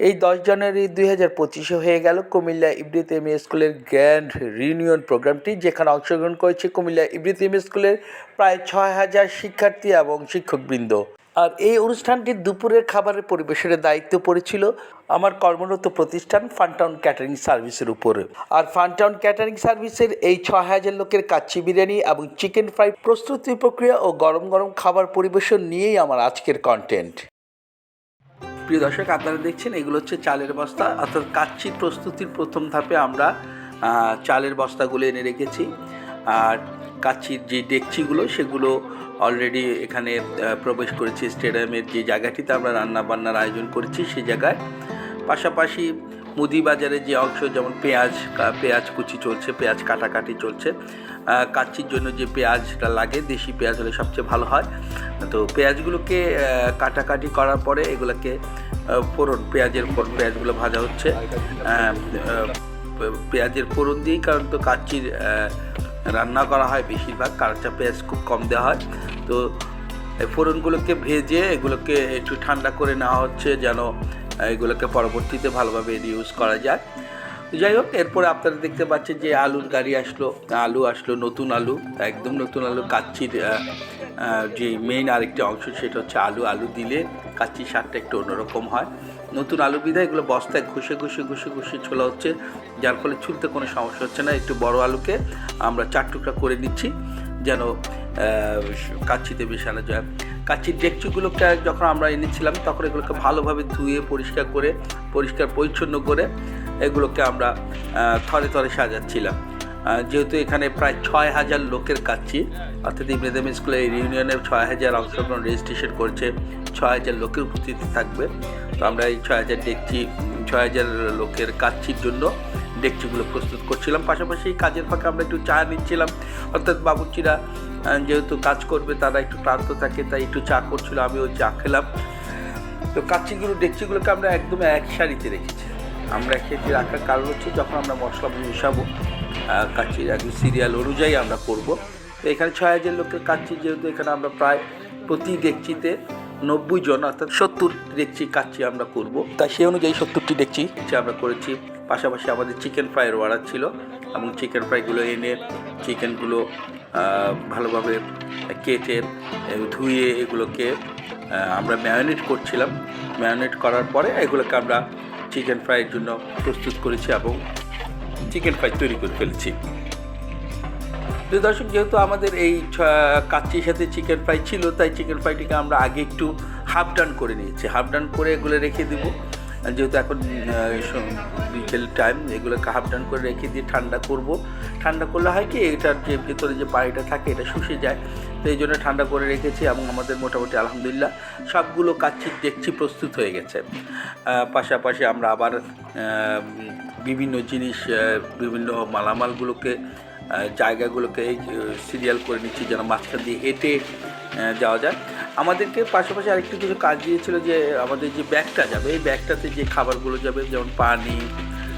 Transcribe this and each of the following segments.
এই দশ জানুয়ারি দুই হাজার পঁচিশে হয়ে গেল কুমিল্লা ইবরিত এম স্কুলের গ্র্যান্ড রিউনিয়ন প্রোগ্রামটি, যেখানে অংশগ্রহণ করেছে কুমিল্লা ইবরিত এম স্কুলের প্রায় ছয় হাজার শিক্ষার্থী এবং শিক্ষকবৃন্দ। আর এই অনুষ্ঠানটি দুপুরের খাবারের পরিবেশনের দায়িত্ব পড়েছিল আমার কর্মরত প্রতিষ্ঠান ফানটাউন ক্যাটারিং সার্ভিসের উপরে। আর ফানটাউন ক্যাটারিং সার্ভিসের এই ছ হাজার লোকের কাচ্চি বিরিয়ানি এবং চিকেন ফ্রাই প্রস্তুতি প্রক্রিয়া ও গরম গরম খাবার পরিবেশন নিয়েই আমার আজকের কন্টেন্ট প্রিয় দর্শক, আপনারা দেখছেন, এগুলো হচ্ছে চালের বস্তা। অর্থাৎ কাচ্চি প্রস্তুতির প্রথম ধাপে আমরা চালের বস্তাগুলো এনে রেখেছি। আর কাচ্চির যে ডেকচিগুলো, সেগুলো অলরেডি এখানে প্রবেশ করেছি। স্টেডিয়ামের যে জায়গাটিতে আমরা রান্না বান্নার আয়োজন করেছি, সেই জায়গায়। পাশাপাশি মুদি বাজারে যে অংশ যেমন পেঁয়াজ পেঁয়াজ কুচি চলছে পেঁয়াজ কাটাকাটি চলছে আহ, কাচ্চির জন্য যে পেঁয়াজটা লাগে দেশি পেঁয়াজ হলে সবচেয়ে ভালো হয়। তো পেঁয়াজগুলোকে কাটাকাটি করার পরে এগুলোকে ফোড়ন পেঁয়াজের ফোড়ন পেঁয়াজগুলো ভাজা হচ্ছে। পেঁয়াজের ফোড়ন দিয়েই কারণ তো কাচ্চির রান্না করা হয় বেশিরভাগ কাঁচা পেঁয়াজ খুব কম দেওয়া হয়। তো ফোড়নগুলোকে ভেজে এগুলোকে একটু ঠান্ডা করে নেওয়া হচ্ছে যেন এগুলোকে পরবর্তীতে ভালোভাবে ইউজ করা যায় যাই হোক, এরপরে আপনারা দেখতে পাচ্ছেন যে আলুর গাড়ি আসলো, আলু আসলো, নতুন আলু, একদম নতুন আলু, কাচ্চির যে মেইন আরেকটি অংশ সেটা হচ্ছে আলু আলু দিলে কাচ্চির স্বাদটা একটু অন্যরকম হয়। নতুন আলু বিধায় এগুলো বস্তায় ঘষে ঘষে ঘষে ঘষে ছোলা হচ্ছে, যার ফলে ছুলতে কোনো সমস্যা হচ্ছে না। একটু বড় আলুকে আমরা চার টুকরা করে নিচ্ছি, যেন কাচ্চিতে মেশানো যায় কাচ্চির ডেকচিগুলোকে যখন আমরা এনেছিলাম, তখন এগুলোকে ভালোভাবে ধুয়ে, পরিষ্কার করে, পরিষ্কার পরিচ্ছন্ন করে এগুলোকে আমরা থরে থরে সাজাচ্ছিলাম। যেহেতু এখানে প্রায় ছয় হাজার লোকের কাচ্ছি অর্থাৎ ইমরেদাম স্কুলের এই ইউনিয়নের ছয় হাজার অংশগ্রহণ রেজিস্ট্রেশন করছে, ছয় হাজার লোকের উপস্থিতি থাকবে। তো আমরা এই ছয় হাজার ডেকচি, ছয় হাজার লোকের কাচ্ছির জন্য ডেকচিগুলো প্রস্তুত করছিলাম। পাশাপাশি কাজের ফাঁকে আমরা একটু চা নিচ্ছিলাম। অর্থাৎ বাবুচিরা যেহেতু কাজ করবে তারা একটু ক্লান্ত থাকে তাই একটু চা করছিল আমিও চা খেলাম। তো কাচ্চিগুলো ডেকচিগুলোকে আমরা একদম এক সারিতে রেখেছি। আমরা খেতে রাখার কারণ হচ্ছে যখন আমরা মশলা মিশাবো আহ, কাচ্চির একদম সিরিয়াল অনুযায়ী আমরা করব। তো এখানে ছয় হাজার লোকের কাচ্চি যেহেতু এখানে আমরা প্রায় প্রতি ডেকচিতে নব্বই জন অর্থাৎ সত্তর ডেকচি কাচ্চি আমরা করব। তাই সেই অনুযায়ী সত্তরটি ডেকচি আমরা করেছি। পাশাপাশি আমাদের চিকেন ফ্রাইয়ের অর্ডার ছিল এবং চিকেন ফ্রাইগুলো এনে চিকেনগুলো ভালোভাবে কেটে ধুয়ে এগুলোকে আমরা ম্যারিনেট করছিলাম। ম্যারিনেট করার পরে এগুলোকে আমরা চিকেন ফ্রাইয়ের জন্য প্রস্তুত করেছি এবং চিকেন ফ্রাই তৈরি করে ফেলেছি। প্রিয় দর্শক, যেহেতু আমাদের এই কাচ্চির সাথে চিকেন ফ্রাই ছিল, তাই চিকেন ফ্রাইটিকে আমরা আগে একটু হাফ ডান করে নিয়েছি। হাফ ডান করে এগুলো রেখে দিব। যেহেতু এখন বিকেল টাইম এগুলোকে হাফ ডান করে রেখে দিয়ে ঠান্ডা করব। ঠান্ডা করলে হয় কি, এটার যে ভেতরে যে পানিটা থাকে, এটা শুষে যায়। তো এই জন্য ঠান্ডা করে রেখেছি এবং আমাদের মোটামুটি আলহামদুলিল্লাহ সবগুলো কাচ্ছি দেখছি প্রস্তুত হয়ে গেছে। পাশাপাশি আমরা আবার বিভিন্ন জিনিস বিভিন্ন মালামালগুলোকে জায়গাগুলোকে সিরিয়াল করে নিচ্ছি যেন মাঝখান দিয়ে হেঁটে যাওয়া যায়। আমাদেরকে পাশাপাশি আরেকটু কিছু কাজ দিয়েছিল যে আমাদের যে ব্যাগটা যাবে, এই ব্যাগটাতে যে খাবারগুলো যাবে, যেমন পানি,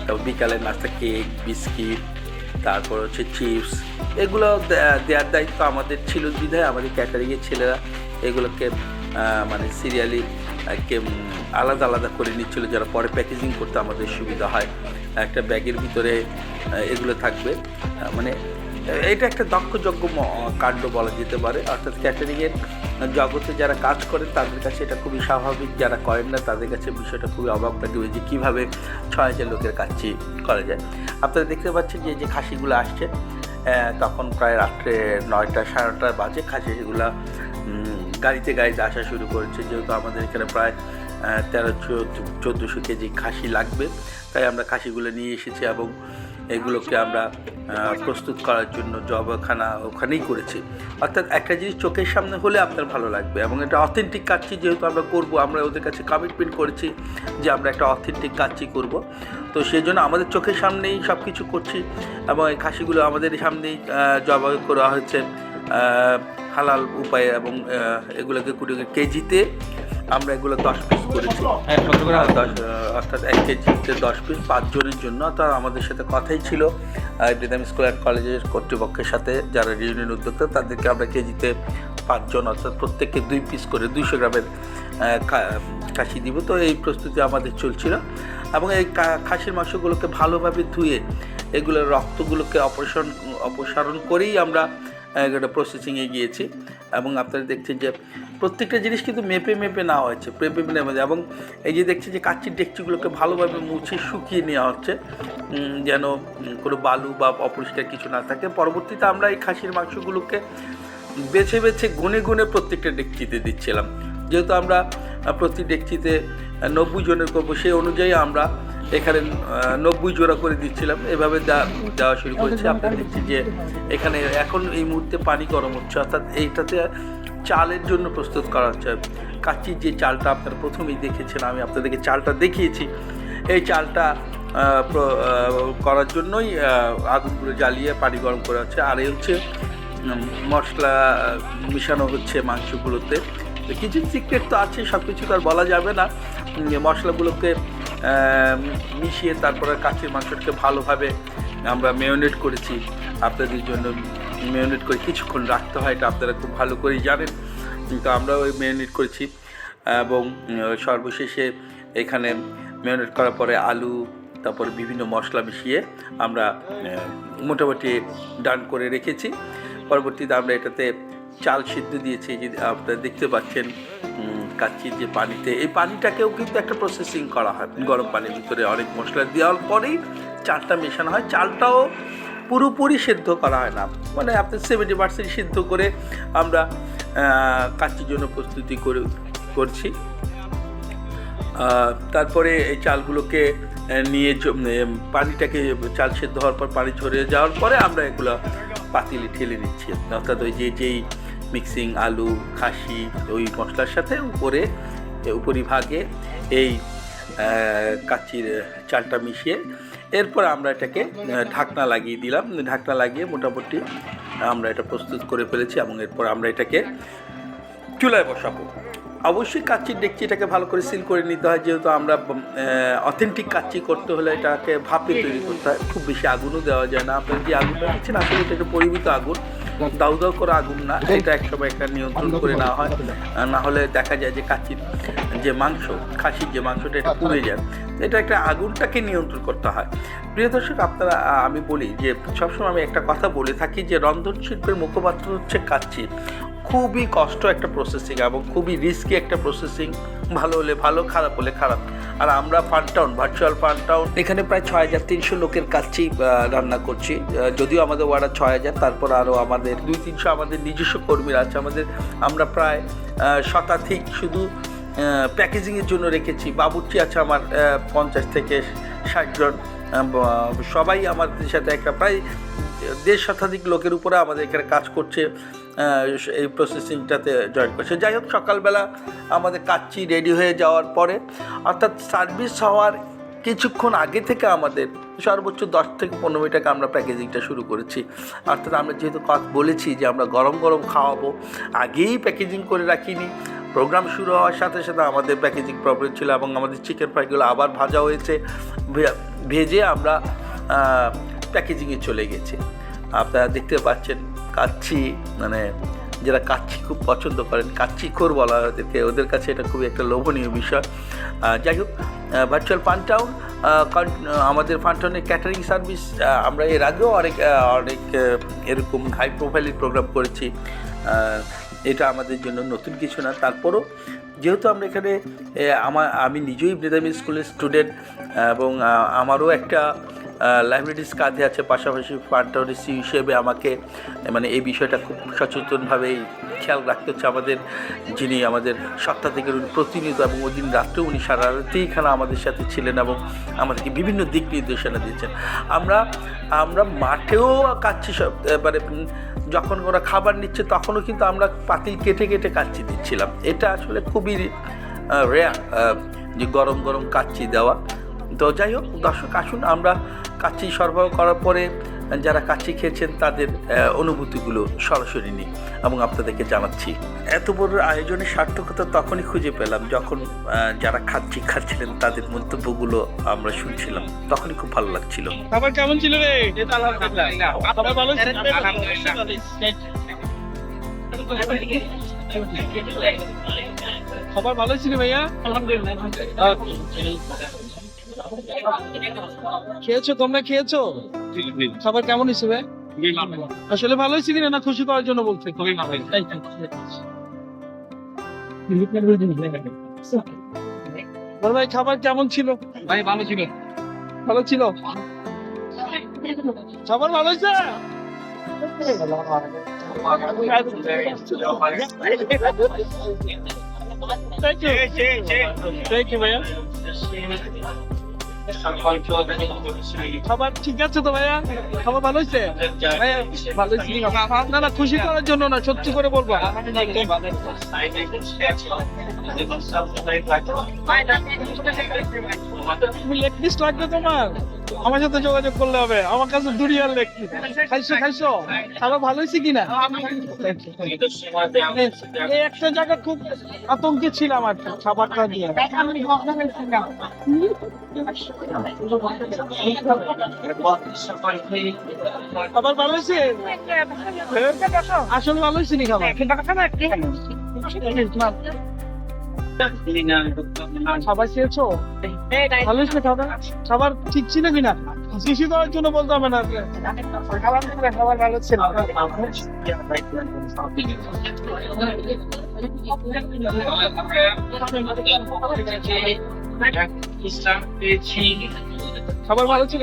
তারপর বিকালের নাস্তা কেক, বিস্কিট, তারপর হচ্ছে চিপস, এগুলো দেওয়ার দায়িত্ব আমাদের ছিল বিধায় আমাদের ক্যাটারিংয়ের ছেলেরা এগুলোকে মানে সিরিয়ালি কে আলাদা আলাদা করে নিচ্ছিল যারা পরে প্যাকেজিং করতে আমাদের সুবিধা হয়। একটা ব্যাগের ভিতরে এগুলো থাকবে। মানে এটা একটা দক্ষযজ্ঞ কাণ্ড বলা যেতে পারে। অর্থাৎ ক্যাটারিংয়ের জগতে যারা কাজ করেন, তাদের কাছে এটা খুবই স্বাভাবিক। যারা করেন না, তাদের কাছে বিষয়টা খুবই অবাক লাগবে যে কীভাবে ছয় হাজার লোকের কাছে করা যায়। আপনারা দেখতে পাচ্ছেন যে যে খাসিগুলো আসছে তখন প্রায় রাত্রে নয়টা, সাড়ে নটা বাজে। খাসিগুলো গাড়িতে গাড়িতে আসা শুরু করেছে। যেহেতু আমাদের এখানে প্রায় তেরো চোদ্দোশো কেজি খাসি লাগবে। তাই আমরা খাসিগুলো নিয়ে এসেছি এবং এগুলোকে আমরা প্রস্তুত করার জন্য জবাখানা ওখানেই করেছি। অর্থাৎ একটা জিনিস চোখের সামনে হলে আপনার ভালো লাগবে এবং এটা অথেন্টিক কাচ্চি যেহেতু আমরা করব আমরা ওদের কাছে কমিটমেন্ট করেছি যে আমরা একটা অথেন্টিক কাচ্চি করব। তো সেই জন্য আমাদের চোখের সামনেই সব কিছু করছি এবং এই খাসিগুলো আমাদের সামনেই জবাই করা আহ, হালাল উপায়ে এবং এগুলোকে কুড়ি কেজিতে আমরা এগুলো দশ পিস করেছি। দশ অর্থাৎ এক কেজিতে দশ পিস পাঁচজনের জন্য। অর্থাৎ আমাদের সাথে কথাই ছিল বিদাম স্কুল অ্যান্ড কলেজের কর্তৃপক্ষের সাথে যারা ইউনিয়ন উদ্যোক্তা তাদেরকে আমরা কেজিতে পাঁচজন অর্থাৎ প্রত্যেককে দুই পিস করে দুইশো গ্রামের খাসি দিব। তো এই প্রস্তুতি আমাদের চলছিল এবং এই খাসির মাংসগুলোকে ভালোভাবে ধুয়ে এগুলোর রক্তগুলোকে অপসারণ অপসারণ করেই আমরা এটা প্রসেসিংয়ে গিয়েছি এবং আপনারা দেখছেন যে প্রত্যেকটা জিনিস কিন্তু মেপে মেপে নেওয়া হয়েছে, মেপে মেপে এবং এই যে দেখছি যে কাচ্চির ডেকচিগুলোকে ভালোভাবে মুছে শুকিয়ে নেওয়া হচ্ছে যেন কোনো বালু বা অপরিষ্কার কিছু না থাকে। পরবর্তীতে আমরা এই খাসির মাংসগুলোকে বেছে বেছে গুনে গুনে প্রত্যেকটা ডেকচিতে দিচ্ছিলাম। যেহেতু আমরা প্রতি ডেকচিতে নব্বই জনের করব, সেই অনুযায়ী আমরা এখানে নব্বই জোড়া করে দিচ্ছিলাম। এভাবে দেওয়া শুরু করেছি। আপনারা দেখছি যে এখানে এখন এই মুহূর্তে পানি গরম হচ্ছে। অর্থাৎ এইটাতে চালের জন্য প্রস্তুত করা হচ্ছে। কাচির যে চালটা আপনারা প্রথমেই দেখেছেন, আমি আপনাদেরকে চালটা দেখিয়েছি। এই চালটা করার জন্যই আগুনগুলো জ্বালিয়ে পানি গরম করা হচ্ছে। আর এই হচ্ছে মশলা মিশানো হচ্ছে মাংসগুলোতে। কিছু সিক্রেট তো আছে সব কিছু তো আর বলা যাবে না। মশলাগুলোকে মিশিয়ে তারপরে কাচির মাংসটাকে ভালোভাবে আমরা মেয়নেট করেছি। আপনাদের জন্য মেয়নেট করে কিছুক্ষণ রাখতে হয়, এটা আপনারা খুব ভালো করেই জানেন। কিন্তু আমরা ওই মেয়নেট করেছি এবং সর্বশেষে এখানে মেয়নেট করার পরে আলু, তারপরে বিভিন্ন মশলা মিশিয়ে আমরা মোটামুটি ডান করে রেখেছি। পরবর্তীতে আমরা এটাতে চাল সিদ্ধ দিয়েছি যে আপনারা দেখতে পাচ্ছেন কাচ্চির যে পানিতে। এই পানিটাকেও কিন্তু একটা প্রসেসিং করা হয়। গরম পানির ভিতরে অনেক মশলা দেওয়ার পরেই চালটা মেশানো হয়। চালটাও পুরোপুরি সিদ্ধ করা হয় না। মানে আপনি সেভেন্টি পার্সেন্ট সিদ্ধ করে আমরা আহ, কাচ্চির জন্য প্রস্তুতি করে করছি। তারপরে এই চালগুলোকে নিয়ে পানিটাকে চাল সেদ্ধ হওয়ার পর পানি ঝরে যাওয়ার পরে আমরা এগুলো পাতিলে ঠেলে নিচ্ছি। অর্থাৎ ওই যে যেই মিক্সিং আলু খাসি ওই মশলার সাথে উপরে উপরিভাগে এই আহ, কাচ্চির চালটা মিশিয়ে এরপর আমরা এটাকে ঢাকনা লাগিয়ে দিলাম। ঢাকনা লাগিয়ে মোটামুটি আমরা এটা প্রস্তুত করে ফেলেছি এবং এরপর আমরা এটাকে চুলায় বসাবো। অবশ্যই কাচ্চির ডেকচিটাকে ভালো করে সিল করে নিতে হয় যেহেতু আমরা অথেন্টিক কাচ্চি করতে হলে এটাকে ভাপে তৈরি করতে হয়। খুব বেশি আগুনও দেওয়া যায় না। আপনার যে আগুনটা দিচ্ছেন আসলে এটা একটা পরিমিত আগুন। দাউ দাউ করে আগুন না এটা একসময় একটা নিয়ন্ত্রণ করে নেওয়া হয়। না হলে দেখা যায় যে কাচ্চির যে মাংস খাসির যে মাংসটা এটা পুড়ে যায়। এটা একটা আগুনটাকে নিয়ন্ত্রণ করতে হয়। প্রিয় দর্শক আপনারা আমি বলি যে সবসময় আমি একটা কথা বলে থাকি যে রন্ধন শিল্পের মুখপাত্র হচ্ছে কাচ্চি। খুবই কষ্ট একটা প্রসেসিং এবং খুবই রিস্কি একটা প্রসেসিং ভালো হলে ভালো খারাপ হলে খারাপ। আর আমরা ফানটাউন ভার্চুয়াল ফানটাউন এখানে প্রায় ছয় হাজার তিনশো লোকের কাছেই রান্না করছি। যদিও আমাদের ওয়ার্ডার ছয় হাজার তারপর আরও আমাদের দুই তিনশো আমাদের নিজস্ব কর্মীরা আছে। আমাদের আমরা প্রায় শতাধিক শুধু প্যাকেজিংয়ের জন্য রেখেছি। বাবুর্চি আছে আমার পঞ্চাশ থেকে ষাট জন। আহ, ব- সবাই আমাদের সাথে একটা প্রায় দেড় শতাধিক লোকের উপরে আমাদের এখানে কাজ করছে। এই প্রসেসিংটাতে জয়েন করছে। যাই হোক, সকালবেলা আমাদের কাচ্চি রেডি হয়ে যাওয়ার পরে, অর্থাৎ সার্ভিস হওয়ার কিছুক্ষণ আগে থেকে আমাদের সর্বোচ্চ দশ থেকে পনেরো মিনিট আগে আমরা প্যাকেজিংটা শুরু করেছি। অর্থাৎ আমরা যেহেতু কথা বলেছি যে আমরা গরম গরম খাওয়াবো, আগেই প্যাকেজিং করে রাখিনি। প্রোগ্রাম শুরু হওয়ার সাথে সাথে আমাদের প্যাকেজিং প্রবলেম ছিল এবং আমাদের চিকেন ফ্রাইগুলো আবার ভাজা হয়েছে। ভেজে আমরা প্যাকেজিংয়ে চলে গেছি। আপনারা দেখতে পাচ্ছেন কাচ্চি মানে যারা কাচ্ছি খুব পছন্দ করেন কাচ্চি খোর বলা হয় ওদেরকে, ওদের কাছে এটা খুবই একটা লোভনীয় বিষয়। যাই হোক ভার্চুয়াল ফানটাউন আমাদের ফানটাউনের ক্যাটারিং সার্ভিস আমরা এর আগেও অনেক অনেক এরকম হাই প্রোফাইলের প্রোগ্রাম করেছি। এটা আমাদের জন্য নতুন কিছু না। তারপরও যেহেতু আমরা এখানে আমার আমি নিজেই ব্রেদামি স্কুলের স্টুডেন্ট এবং আমারও একটা লাইব্রেরিজ কাঁধে আছে, পাশাপাশি ফান্টাউরিসি হিসেবে আমাকে মানে এই বিষয়টা খুব সচেতনভাবে খেয়াল রাখতে হচ্ছে আমাদের, যিনি আমাদের সপ্তাহ থেকে উনি প্রতিনিয়ত এবং ওই দিন রাত্রে উনি সারা রাতেই এখানে আমাদের সাথে ছিলেন এবং আমাদেরকে বিভিন্ন দিক নির্দেশনা দিয়েছেন। আমরা আমরা মাঠেও কাচ্ছি সব মানে যখন ওরা খাবার নিচ্ছে তখনও কিন্তু আমরা পাতিল কেটে কেটে কাচ্ছি দিচ্ছিলাম। এটা আসলে খুবই রেয়ার যে গরম গরম কাচ্চি দেওয়া। তো যাই হোক দর্শক আসুন আমরা কাচ্চি সরবরাহ করার পরে যারা কাচ্চি খেয়েছেন তাদের অনুভূতিগুলো সরাসরি নিই এবং আপনাদেরকে জানাচ্ছি। এত বড় আয়োজনের সার্থকতা তখনই খুঁজে পেলাম যখন যারা খাচ্ছি খাচ্ছিলেন তাদের মন্তব্যগুলো আমরা শুনছিলাম তখনই খুব ভালো লাগছিল। খাবার কেমন ছিল রে? সবার ভালো ছিল? ভাইয়া? খেয়েছো তোমরা খেয়েছো? খাবার কেমন হিসেবে আসলে ভালো হয়েছে কিনা না খুশি করার জন্য বলছে? খুবই ভালো ভাই খাবার কেমন ছিল? ভাই ভালো ছিল। ভালো ছিল? খাবার ভালো হয়েছে? Thank you. Thank you, ভাইয়া। খাবার ঠিক আছে তো ভাইয়া? খাবার ভালো হয়েছে? ভাইয়া, ভালো হয়েছে না না খুশি করার জন্য না সত্যি করে বলব। তুমি লেগ পিস লাগবে তোমার। আমার সাথে যোগাযোগ করলে হবে। আমার কাছে দুরিয়ার পিস খাইছো খাইছো? খাবার ভালো হয়েছে কিনা? এই একটা জায়গা খুব আতঙ্কে ছিলাম আর কি, খাবারটা নিয়ে খাবার ভালো হয়েছে? আসলে ভালো হয়েছে নি খাবার? খাবার খেয়েছো? ভালো হয়েছে খাবার খাবার ঠিক ছিল কিনা? শিশু জন্য বলতে হবে না। খাবার ভালো ছিল? খাবার ভালো ছিল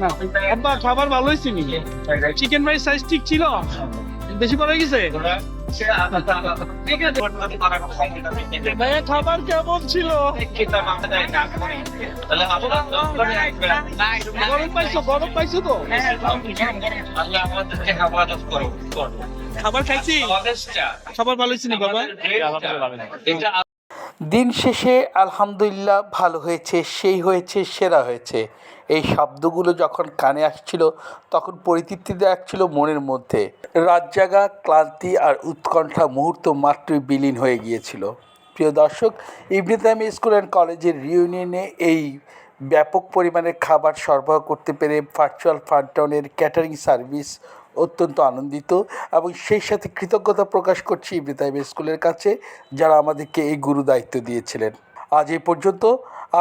না খাবার ভালো হয়েছে নি চিকেন রাইস সাইজ ঠিক ছিল? বেশি পড়ে গেছে? ভাইয়া খাবার কেমন ছিল? গরম পাইছো গরম পাইছো তো? খাবার খাইছি? খাবার ভালো হয়েছে বাবা? দিন শেষে আলহামদুলিল্লাহ ভালো হয়েছে, সেই হয়েছে, সেরা হয়েছে। এই শব্দগুলো যখন কানে আসছিল, তখন পরিতৃপ্তি ছিল মনের মধ্যে। রাত জাগা ক্লান্তি আর উৎকণ্ঠা মুহূর্ত মাত্রই বিলীন হয়ে গিয়েছিল। প্রিয় দর্শক ইবনিতাম স্কুল অ্যান্ড কলেজের রিউনিয়নে এই ব্যাপক পরিমাণে খাবার সরবরাহ করতে পেরে ভার্চুয়াল ফান্টাউনের ক্যাটারিং সার্ভিস অত্যন্ত আনন্দিত এবং সেই সাথে কৃতজ্ঞতা প্রকাশ করছি ইবনিতাইম স্কুলের কাছে যারা আমাদেরকে এই গুরু দায়িত্ব দিয়েছিলেন। আজ এই পর্যন্ত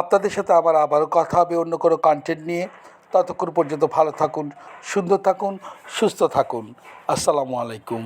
আপনাদের সাথে আবার আবারও কথা হবে অন্য কোনো কন্টেন্ট নিয়ে। ততক্ষণ পর্যন্ত ভালো থাকুন, সুন্দর থাকুন, সুস্থ থাকুন। আসসালামু আলাইকুম।